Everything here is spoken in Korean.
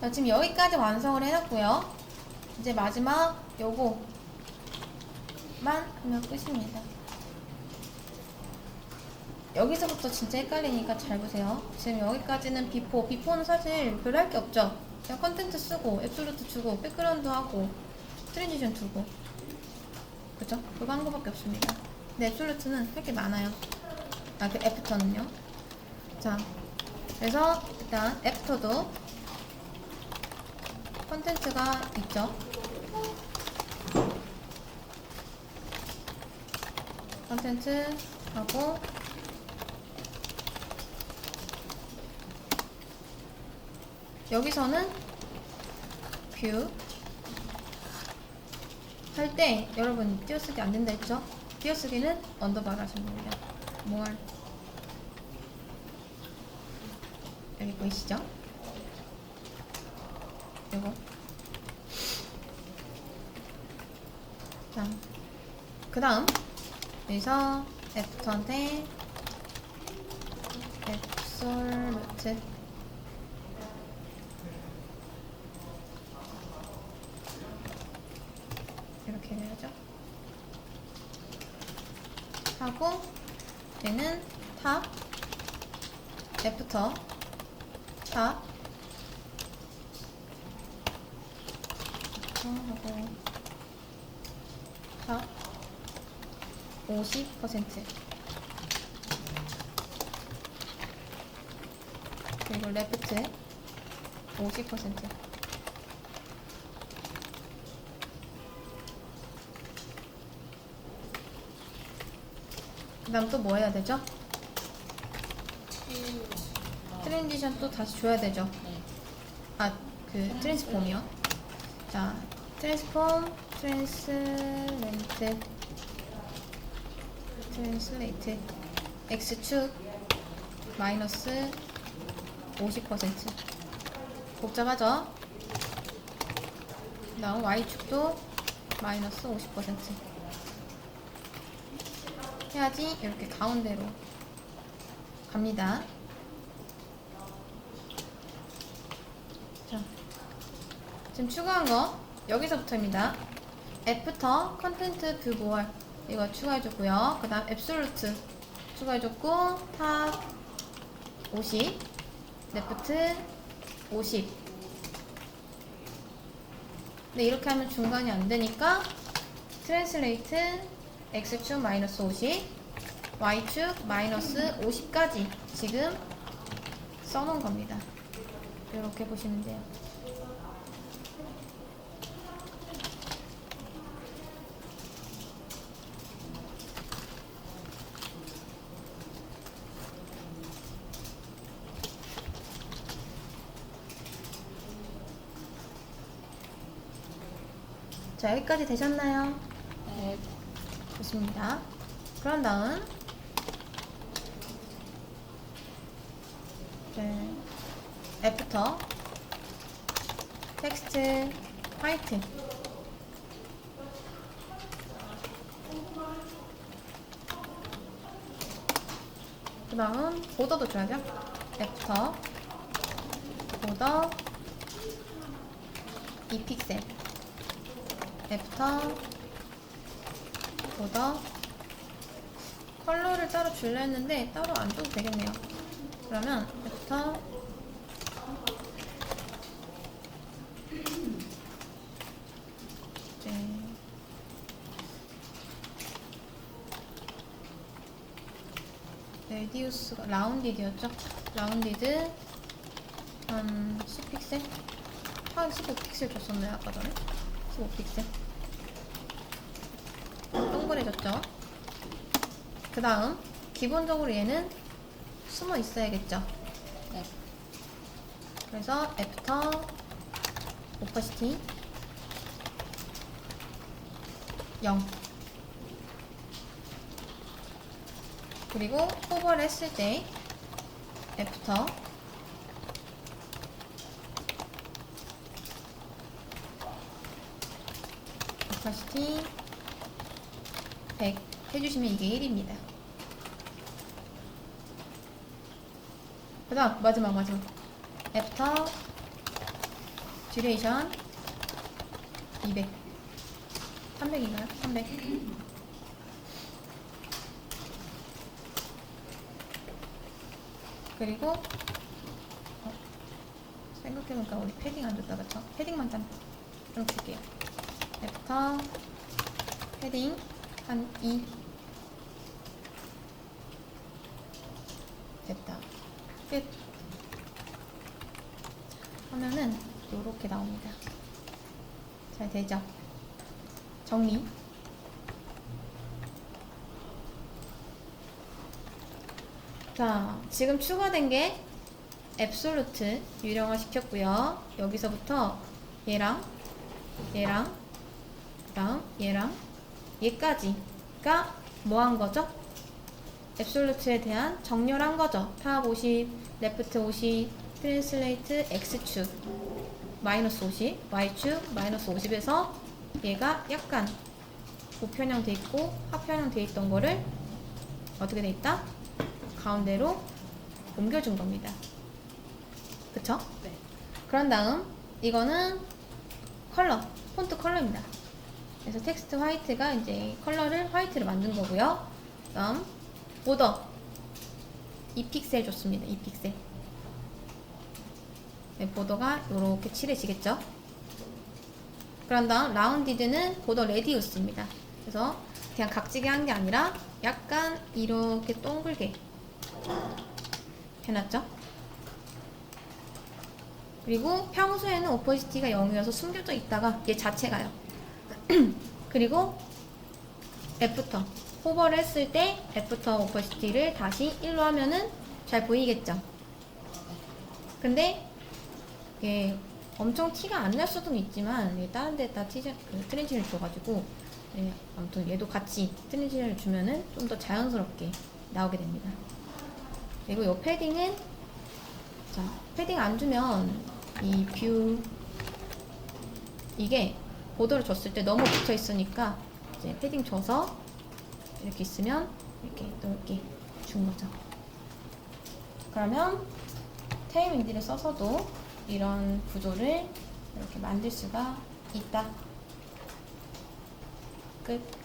자, 지금 여기까지 완성을 해놨고요. 이제 마지막 요거만 하면 끝입니다. 여기서부터 진짜 헷갈리니까 잘 보세요. 지금 여기까지는 비포. 비포는 사실 별로 할 게 없죠. 그냥 컨텐츠 쓰고, 앱솔루트 주고, 백그라운드 하고, 트랜지션 두고. 그죠? 그거 한 거밖에 없습니다. 근데 앱솔루트는 할 게 많아요. 아, 그 애프터는요. 자, 그래서 일단 애프터도 컨텐츠가 있죠. 컨텐츠 하고 여기서는 뷰 할 때 여러분 띄어쓰기 안 된다 했죠? 띄어쓰기는 언더바를 하시면 됩니다. 뭘 여기 보이시죠? 이거. 자, 그 다음 여기서 애프터한테 앱솔루트. 이렇게 해야죠. 하고 얘는 탑 애프터 탑 하고 탑50% 그리고 레프트 50%그 다음 또 뭐 해야 되죠? 트랜지션 또 다시 줘야 되죠 네. 아, 그 트랜스폼이요. 자, 트랜스폼, 트랜스레이트, 트랜스레이트, x축 마이너스 50% 복잡하죠? 그다음 y축도 마이너스 50% 해야지 이렇게 가운데로 갑니다. 자, 지금 추가한 거 여기서부터입니다. 애프터 컨텐트 뷰보얼 이거 추가해줬고요. 그 다음 앱솔루트 추가해줬고 탑 50, 레프트 50. 근데 이렇게 하면 중간이 안 되니까 트랜슬레이트 x축 마이너스 50, y축 마이너스 50까지 지금 써놓은 겁니다. 이렇게 보시면 돼요. 자, 여기까지 되셨나요? 네. 좋습니다. 그런 다음 네, 애프터 텍스트 화이트 그 다음 보더도 줘야죠 애프터 보더 2픽셀 애프터 보더 컬러를 따로 줄려 했는데 따로 안 줘도 되겠네요. 그러면 애프터 이제 레디우스가 라운디드였죠? 라운디드 한 10픽셀? 한 15픽셀 줬었나요 아까 전에? 15픽셀 동그래졌죠? 그 다음 기본적으로 얘는 숨어 있어야겠죠? 네. 그래서 애프터 오퍼시티 0 그리고 호버를 했을 때 애프터 오퍼시티. 100 해주시면 이게 1입니다. 그 다음 마지막 마지막. 애프터. 듀레이션. 200 300인가요? 300 그리고 어, 생각해보니까 우리 패딩 안 줬다 그쵸? 패딩만 좀, 좀 줄게요 애프터 패딩 한 2 됐다. 끝. 하면은 요렇게 나옵니다. 잘 되죠? 정리. 자 지금 추가된 게 앱솔루트 유령화 시켰고요. 여기서부터 얘랑 얘랑 그 다음 얘랑 얘까지가 뭐 한 거죠? 앱솔루트에 대한 정렬한 거죠. 탑 50, 레프트 50, 트랜슬레이트 X축 마이너스 50, Y축 마이너스 50에서 얘가 약간 우편형 돼 있고 하편형 돼 있던 거를 어떻게 돼 있다? 가운데로 옮겨준 겁니다. 그쵸? 네. 그런 다음 이거는 컬러, 폰트 컬러입니다. 그래서 텍스트 화이트가 이제 컬러를 화이트로 만든 거고요. 다음 보더 2픽셀 줬습니다. 2픽셀. 네, 보더가 이렇게 칠해지겠죠. 그런 다음 라운디드는 보더 레디우스입니다. 그래서 그냥 각지게 한 게 아니라 약간 이렇게 동글게 해놨죠. 그리고 평소에는 오퍼시티가 0이어서 숨겨져 있다가 얘 자체가요. 그리고 애프터 호버를 했을 때 애프터 오퍼시티를 다시 1로 하면은 잘 보이겠죠. 근데 이게 엄청 티가 안 날 수도 있지만 다른 데다 티저, 그 트랜지션을 줘가지고 네, 아무튼 얘도 같이 트랜지션을 주면은 좀 더 자연스럽게 나오게 됩니다. 그리고 이 패딩은 자 패딩 안 주면 이 뷰 이게 보도를 줬을 때 너무 붙어 있으니까 이제 패딩 줘서 이렇게 있으면 이렇게 넓게 준 거죠. 그러면 테이밍들을 써서도 이런 구조를 이렇게 만들 수가 있다. 끝.